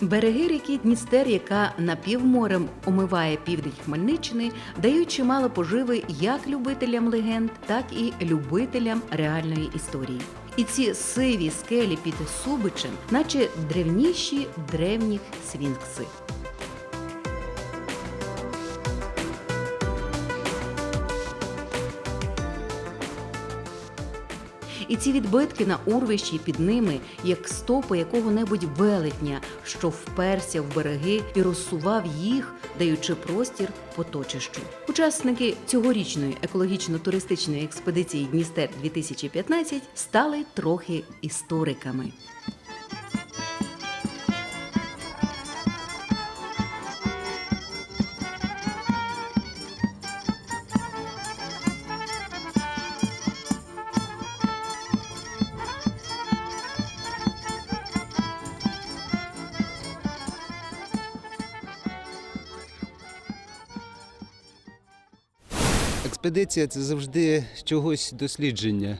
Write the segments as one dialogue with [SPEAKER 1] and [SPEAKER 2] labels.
[SPEAKER 1] Береги ріки Дністер, яка напівморем омиває південь Хмельниччини, дають чимало поживи як любителям легенд, так і любителям реальної історії. І ці сиві скелі під Субичем, наче древніші древніх свінкси. І ці відбитки на урвищі під ними, як стопи якого-небудь велетня, що вперся в береги і розсував їх, даючи простір поточищу. Учасники цьогорічної екологічно-туристичної експедиції Дністер 2015 стали трохи істориками.
[SPEAKER 2] Експедиція це завжди чогось дослідження.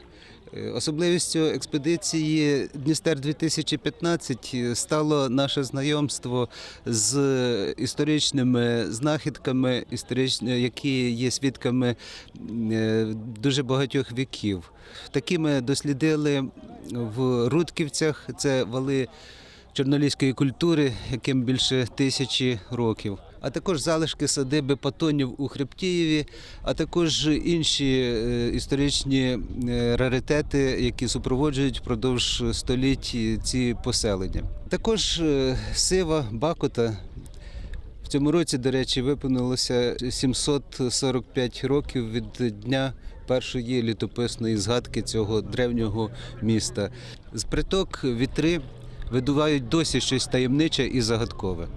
[SPEAKER 2] Е, Особливістю експедиції Дністер 2015 стало наше знайомство з історичними знахідками, які є свідками е, дуже багатьох віків. Такі ми дослідили в Рудківцях, це вали чорноліської культури, яким більше тисячі років. А також залишки садиби Патонів у Хребтієві, а також інші е, історичні е, раритети, які супроводжують впродовж століть ці поселення. Також е, сива Бакота. В цьому році, до речі, виповнилося 745 років від дня першої літописної згадки цього древнього міста. З приток вітри видувають досі щось таємниче і загадкове.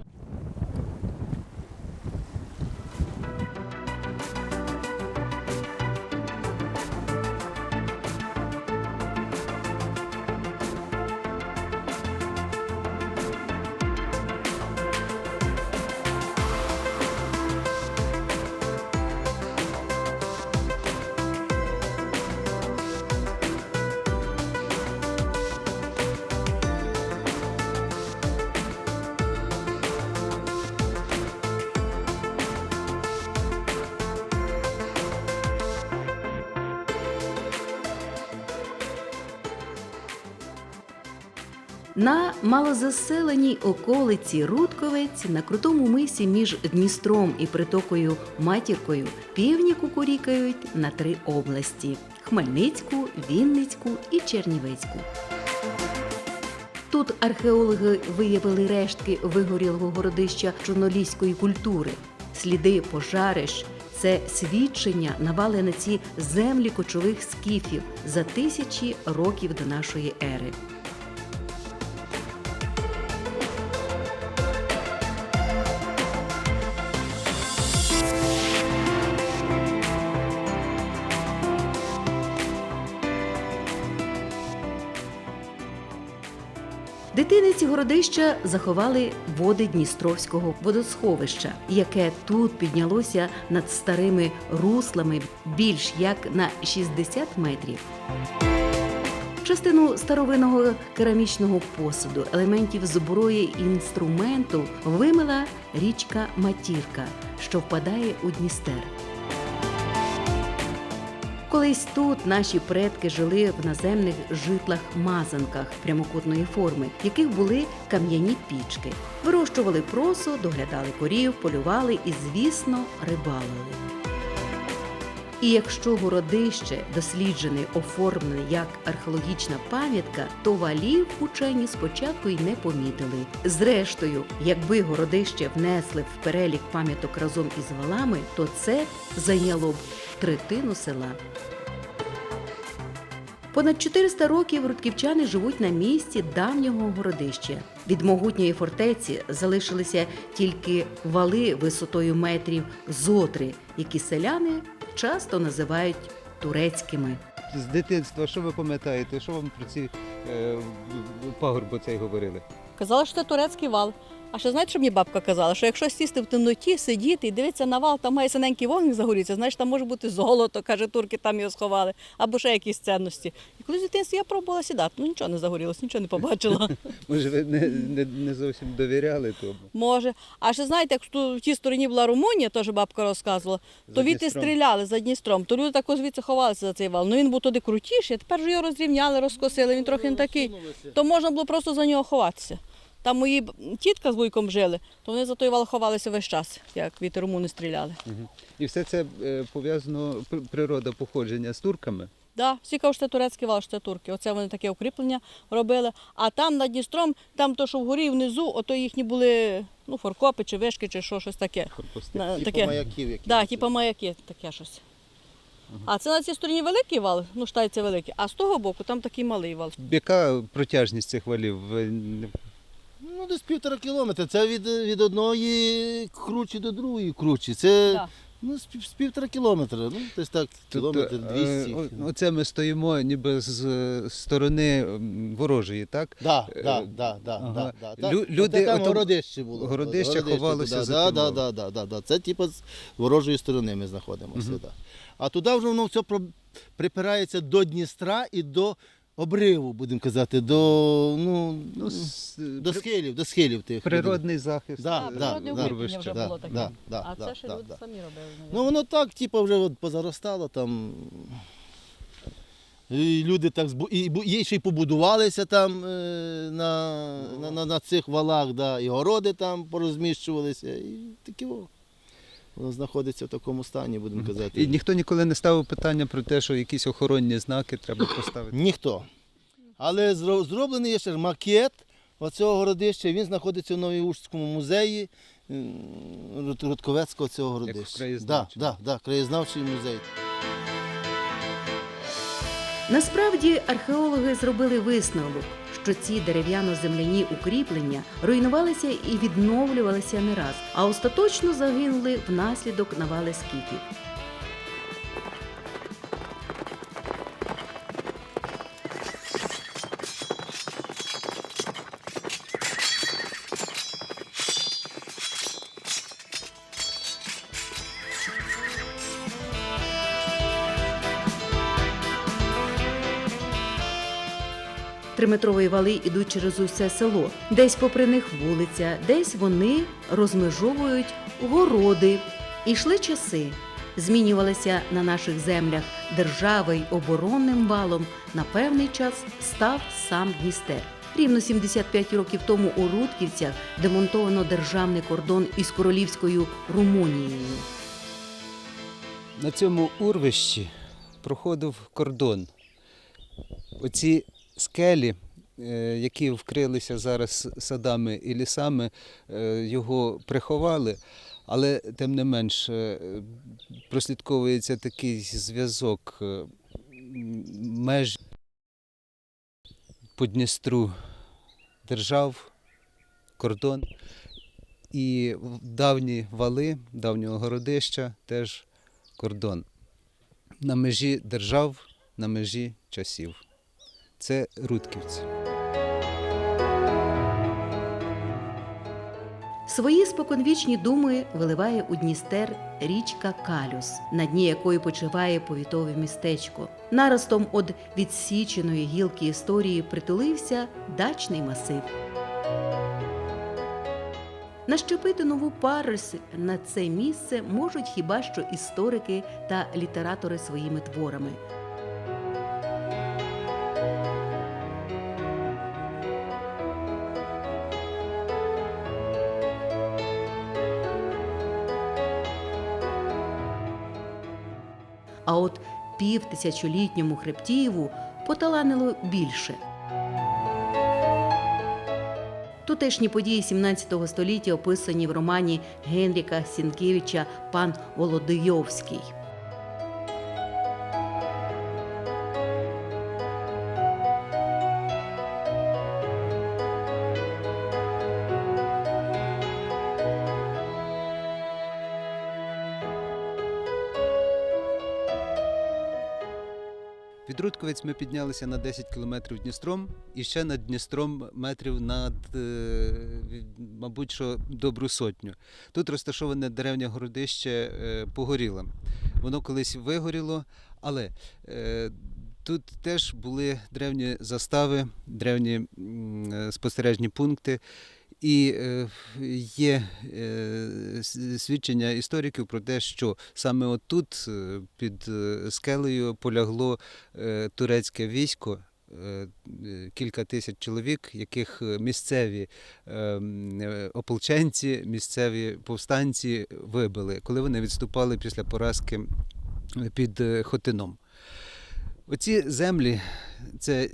[SPEAKER 1] На малозаселеній околиці Рудковець на крутому мисі між Дністром і притокою Матіркою півні кукурікають на три області: Хмельницьку, Вінницьку і Чернівецьку. Тут археологи виявили рештки вигорілого городища чорноліської культури, сліди пожарищ. Це свідчення навали на ці землі кочових скіфів за тисячі років до нашої ери. Городища заховали води Дністровського водосховища, яке тут піднялося над старими руслами більш як на 60 метрів. Частину старовинного керамічного посуду, елементів зброї і інструменту вимила річка Матірка, що впадає у Дністер. Колись тут наші предки жили в наземних житлах-мазанках прямокутної форми, в яких були кам'яні пічки. Вирощували просо, доглядали корів, полювали і, звісно, рибалили. І якщо городище досліджене оформлене як археологічна пам'ятка, то валів учені спочатку й не помітили. Зрештою, якби городище внесли в перелік пам'яток разом із валами, то це зайняло б третину села. Понад 400 років рудківчани живуть на місці давнього городища. Від могутньої фортеці залишилися тільки вали висотою метрів зотри, які селяни часто називають турецькими.
[SPEAKER 2] З дитинства, що ви пам'ятаєте? Що вам про ці е, пагорби цей говорили?
[SPEAKER 3] Казали, що це турецький вал. А ще знаєте, що мені бабка казала, що якщо сісти в темноті, сидіти і дивитися на вал, там має синенький вогник загоріться, значить там може бути золото, каже, турки там його сховали, або ще якісь цінності. І коли в дитинстві я пробувала сідати, ну нічого не загорілося, нічого не побачила.
[SPEAKER 2] Може, ви не, не, не зовсім довіряли тому?
[SPEAKER 3] Може. А ще знаєте, як в тій стороні була Румунія, теж бабка розказувала, то
[SPEAKER 2] Дністром.
[SPEAKER 3] стріляли за Дністром, то люди тако звідси ховалися за цей вал. Ну він був туди крутіший, а тепер вже його розрівняли, розкосили, він трохи не такий. То можна було просто за нього ховатися. Там мої тітка з вуйком жили, то вони за той вал ховалися весь час, як віти румуни стріляли.
[SPEAKER 2] І все це е, пов'язано пр- природа походження з турками.
[SPEAKER 3] Да, всі кажуть, що це турецький вал, що це турки. Оце вони таке укріплення робили. А там над Дністром, там то, що вгорі внизу, ото їхні були ну, форкопи чи вишки, чи що, щось таке.
[SPEAKER 2] Форпости.
[SPEAKER 3] На-
[SPEAKER 4] Типу маяків, які
[SPEAKER 3] Да, типу маяки, таке щось. А це на цій стороні великий вал, ну штається великий, а з того боку там такий малий вал.
[SPEAKER 2] Яка протяжність цих валів? Ви не-
[SPEAKER 4] Ну, десь півтора кілометра. Це від, від одної кручі до другої кручі. Це
[SPEAKER 3] Да.
[SPEAKER 4] ну, з, з півтора кілометра. Ну, десь так, кілометр 200.
[SPEAKER 2] е, о- Оце ми стоїмо ніби з сторони ворожої, так?
[SPEAKER 4] Да,
[SPEAKER 2] Е,
[SPEAKER 4] да, да, да,
[SPEAKER 2] ага.
[SPEAKER 4] да, да.
[SPEAKER 2] Лю- люди
[SPEAKER 4] там городище було.
[SPEAKER 2] городище ховалося
[SPEAKER 4] да,
[SPEAKER 2] за
[SPEAKER 4] да, да, да, да, да. Це типу з ворожої сторони ми знаходимося. Да. А туди вже воно все припирається до Дністра і до обриву, будемо казати, до, ну,
[SPEAKER 2] Ну, с-
[SPEAKER 4] до схилів, до схилів тих.
[SPEAKER 2] природний захист.
[SPEAKER 4] Да,
[SPEAKER 3] А,
[SPEAKER 2] е,
[SPEAKER 4] да,
[SPEAKER 3] природне
[SPEAKER 4] да.
[SPEAKER 3] укріплення вже
[SPEAKER 4] Да,
[SPEAKER 3] було таке.
[SPEAKER 4] да, да,
[SPEAKER 3] а
[SPEAKER 4] да,
[SPEAKER 3] це ще
[SPEAKER 4] да,
[SPEAKER 3] люди
[SPEAKER 4] да.
[SPEAKER 3] самі робили.
[SPEAKER 4] Ну воно так, типу, вже от позаростало там. І люди так збу... і, бу- і ще й побудувалися там е, на, на, на, на цих валах, да, і городи там порозміщувалися. І таке во. Воно знаходиться в такому стані, будемо казати.
[SPEAKER 2] І ніхто ніколи не ставив питання про те, що якісь охоронні знаки треба поставити.
[SPEAKER 4] Ніхто. Але зроблений є ще макет оцього городища. Він знаходиться в Новоушському музеї Рудковецького цього городища.
[SPEAKER 2] краєзнавчий.
[SPEAKER 4] Да, да, да, краєзнавчий музей.
[SPEAKER 1] Насправді археологи зробили висновок, що ці дерев'яно-земляні укріплення руйнувалися і відновлювалися не раз, а остаточно загинули внаслідок навали скіфів. Триметрові вали ідуть через усе село. Десь попри них вулиця, десь вони розмежовують городи. Ішли часи. Змінювалися на наших землях держави й оборонним валом на певний час став сам Дністер. Рівно 75 років тому у Рудківцях демонтовано державний кордон із королівською Румунією.
[SPEAKER 2] На цьому урвищі проходив кордон. Оці скелі, е, які вкрилися зараз садами і лісами, е, його приховали, але тим не менш е, прослідковується такий зв'язок меж по Дністру держав, кордон. І давні вали давнього городища теж кордон. На межі держав, на межі часів. Це Рудківці.
[SPEAKER 1] Свої споконвічні думи виливає у Дністер річка Калюс, на дні якої почиває повітове містечко. Наростом од відсіченої гілки історії притулився дачний масив. Нащепити нову парус на це місце можуть хіба що історики та літератори своїми творами. Півтисячолітньому Хребтієву поталанило більше. Тутешні події 17 століття описані в романі Генріка Сінкевича Пан Володийовський.
[SPEAKER 2] Від ми піднялися на 10 кілометрів Дністром і ще над Дністром метрів над, е, мабуть, що добру сотню. Тут розташоване древнє городище е, Погоріла. Воно колись вигоріло, але е, тут теж були древні застави, древні спостережні пункти. І е, є е, свідчення істориків про те, що саме отут, е, під скелею, полягло турецьке військо. Кілька тисяч чоловік, яких місцеві ополченці, місцеві повстанці вибили, коли вони відступали після поразки під Хотином. Оці землі це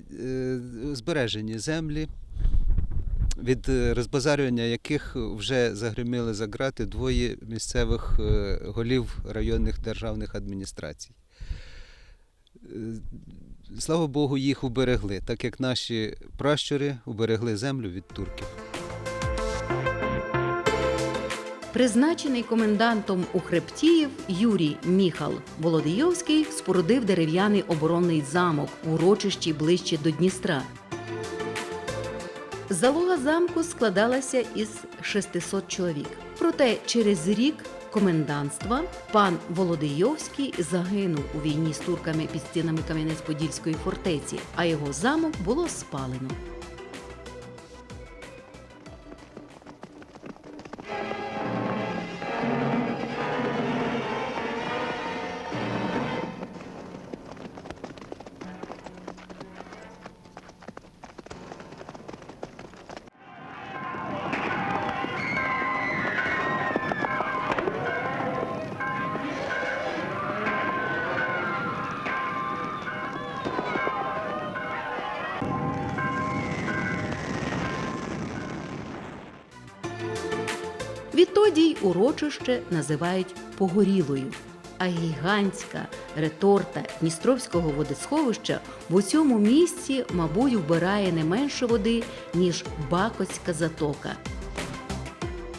[SPEAKER 2] збережені землі, від е, розбазарювання яких вже загриміли за грати двоє місцевих е, голів районних державних адміністрацій. Е, Слава Богу, їх уберегли, так як наші пращури уберегли землю від турків.
[SPEAKER 1] Призначений комендантом у Хребтіїв Юрій Міхал Володийовський спорудив дерев'яний оборонний замок у урочищі ближче до Дністра. Залога замку складалася із 600 чоловік. Проте через рік комендантства пан Володийовський загинув у війні з турками під стінами Кам'янець-Подільської фортеці, а його замок було спалено. Урочище називають Погорілою. А гігантська реторта Дністровського водосховища в цьому місці, мабуть, вбирає не менше води, ніж Бакоцька затока.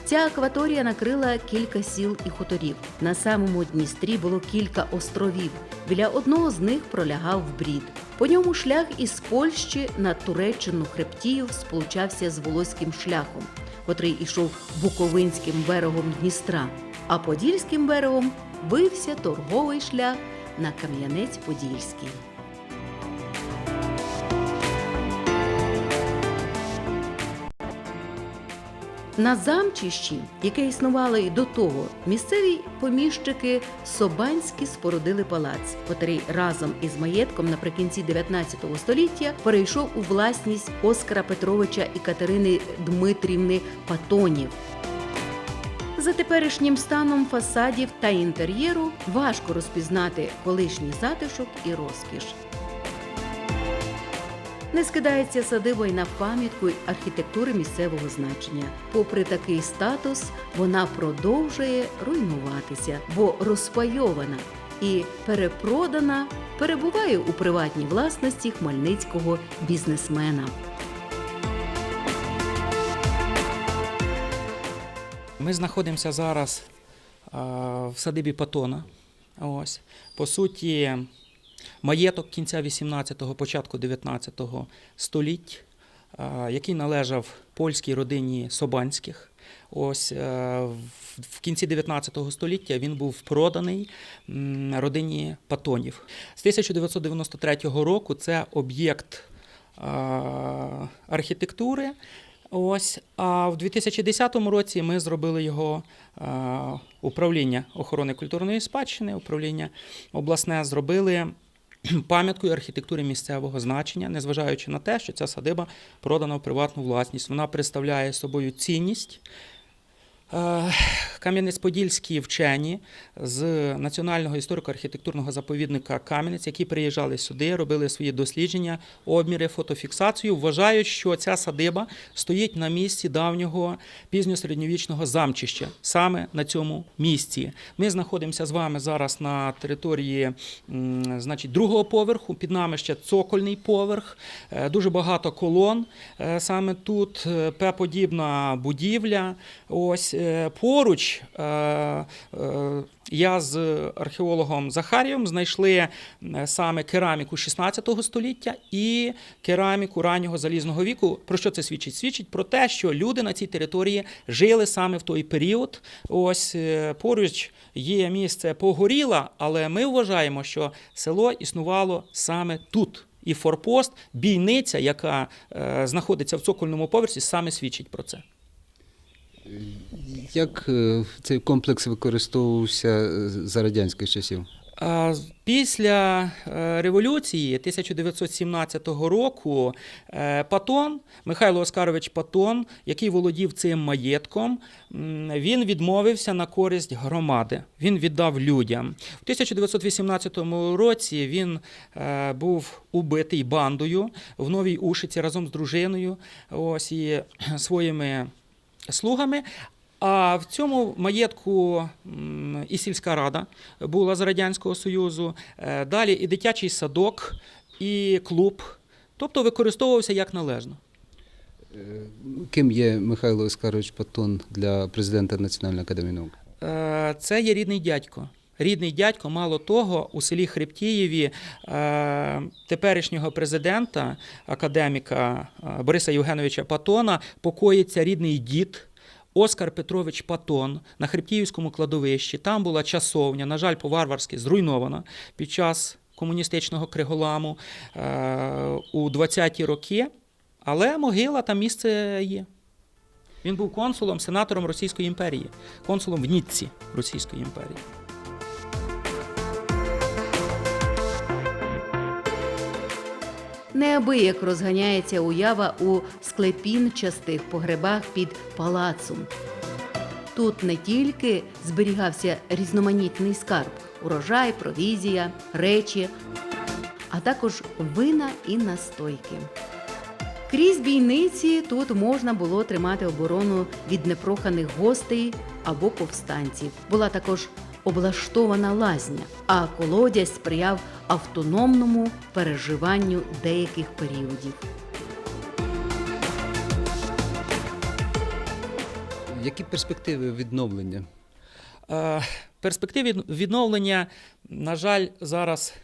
[SPEAKER 1] Ця акваторія накрила кілька сіл і хуторів. На самому Дністрі було кілька островів. Біля одного з них пролягав брід. По ньому шлях із Польщі на Туреччину хребтіїв сполучався з Волоським шляхом, котрий ішов Буковинським берегом Дністра, а Подільським берегом бився торговий шлях на Кам'янець-Подільський. На замчищі, яке існувало і до того, місцеві поміщики Собанські спорудили палац, котрий разом із маєтком наприкінці 19 століття перейшов у власність Оскара Петровича і Катерини Дмитрівни Патонів. За теперішнім станом фасадів та інтер'єру важко розпізнати колишній затишок і розкіш. Не скидається садиба й на пам'ятку архітектури місцевого значення. Попри такий статус, вона продовжує руйнуватися, бо розпайована і перепродана перебуває у приватній власності хмельницького бізнесмена.
[SPEAKER 5] Ми знаходимося зараз в садибі Патона. Ось. По суті, маєток кінця 18-го, початку 19-го століть, який належав польській родині Собанських. Ось е, в- кінці 19 століття він був проданий родині Патонів. З 1993 року це об'єкт архітектури. Ось, а в 2010 році ми зробили його управління охорони культурної спадщини, управління обласне зробили пам'яткою архітектури місцевого значення, незважаючи на те, що ця садиба продана в приватну власність. Вона представляє собою цінність. Е, Кам'янець-Подільські вчені з Національного історико-архітектурного заповідника Кам'янець, які приїжджали сюди, робили свої дослідження, обміри, фотофіксацію, вважають, що ця садиба стоїть на місці давнього пізньосередньовічного замчища, саме на цьому місці. Ми знаходимося з вами зараз на території значить, другого поверху. Під нами ще цокольний поверх, Е, дуже багато колон е, саме тут, П-подібна будівля. Ось поруч е, е, я з археологом Захарієм знайшли е, саме кераміку 16 століття і кераміку раннього залізного віку. Про що це свідчить? Свідчить про те, що люди на цій території жили саме в той період. Ось е, поруч є місце Погоріла, але ми вважаємо, що село існувало саме тут. І форпост, бійниця, яка е, знаходиться в цокольному поверсі, саме свідчить про це.
[SPEAKER 2] Як е, цей комплекс використовувався е, за радянських часів?
[SPEAKER 5] Після е, революції 1917 року Патон, Михайло Оскарович Патон, який володів цим маєтком, він відмовився на користь громади. Він віддав людям. У 1918 році він був убитий бандою в Новій Ушиці разом з дружиною ось, і своїми слугами. А в цьому маєтку і сільська рада була з Радянського Союзу, е, далі і дитячий садок, і клуб. Тобто використовувався як належно.
[SPEAKER 2] Е, Ким є Михайло Оскарович Патон для президента Національної академії наук?
[SPEAKER 5] Е, Це є рідний дядько. Рідний дядько, мало того, у селі Хребтієві теперішнього президента, академіка Бориса Євгеновича Патона, покоїться рідний дід. Оскар Петрович Патон на Хребтіївському кладовищі. Там була часовня, на жаль, по-варварськи зруйнована під час комуністичного криголаму е, у 20-ті роки. Але могила там місце є. Він був консулом, сенатором Російської імперії, консулом в Ніцці Російської імперії.
[SPEAKER 1] Неабияк розганяється уява у склепінчастих погребах під палацом. Тут не тільки зберігався різноманітний скарб, урожай, провізія, речі, а також вина і настойки. Крізь бійниці тут можна було тримати оборону від непроханих гостей або повстанців. Була також облаштована лазня, а колодязь сприяв автономному переживанню деяких періодів.
[SPEAKER 2] Які перспективи відновлення?
[SPEAKER 5] Е, перспективи відновлення, на жаль, зараз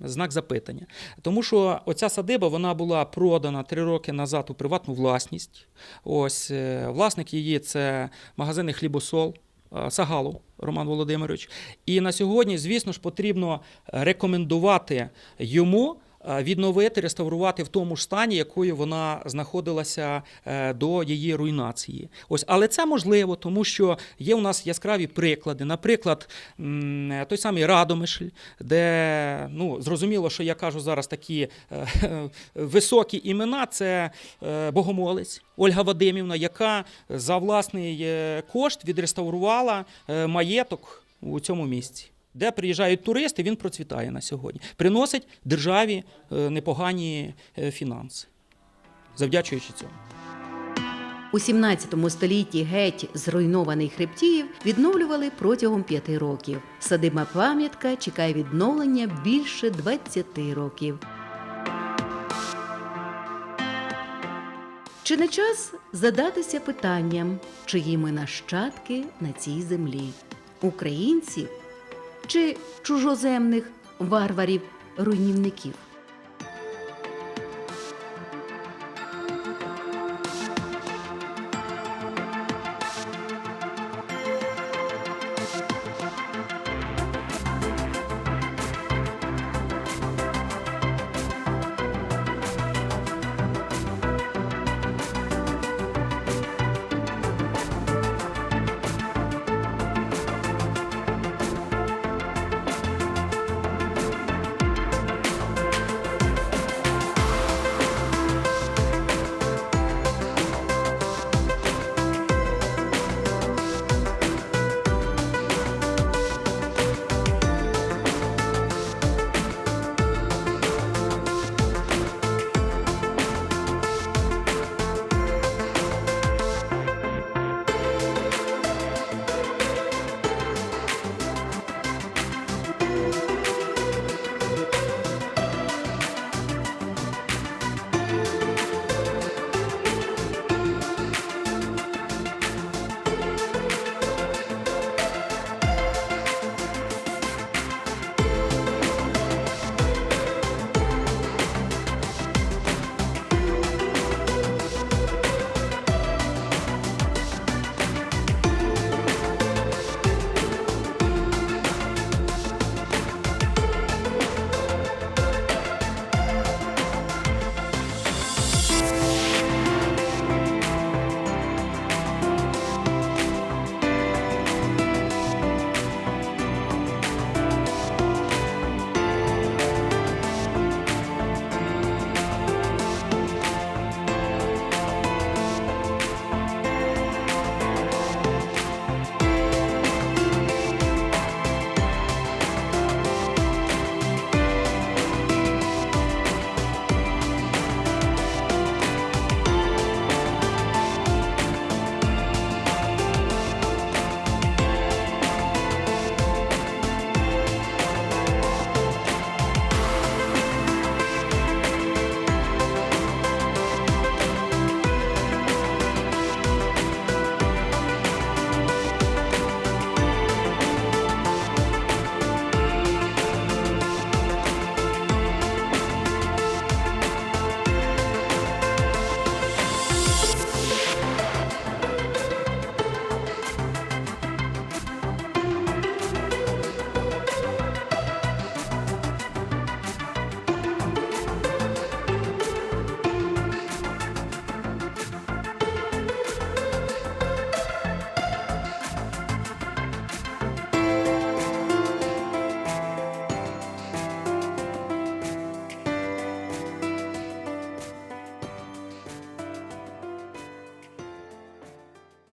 [SPEAKER 5] знак запитання. Тому що оця садиба вона була продана три роки назад у приватну власність. Ось е, власник її це магазини Хлібосол. Е, Сагалов Роман Володимирович. І на сьогодні, звісно ж, потрібно рекомендувати йому відновити, реставрувати в тому ж стані, якою вона знаходилася е, до її руйнації. Ось, але це можливо, тому що є у нас яскраві приклади. Наприклад, той самий Радомишль, де ну зрозуміло, що я кажу зараз такі е, високі імена. Це е, богомолець Ольга Вадимівна, яка за власний е, кошт відреставрувала е, маєток у цьому місці. Де приїжджають туристи, він процвітає на сьогодні. Приносить державі е, непогані е, фінанси, завдячуючи цьому.
[SPEAKER 1] У 17 столітті геть зруйнований Хребтіїв відновлювали протягом п'яти років. Садиба пам'ятка чекає відновлення більше 20 років. Чи не час задатися питанням, чиї ми нащадки на цій землі? Українців чи чужоземних варварів-руйнівників?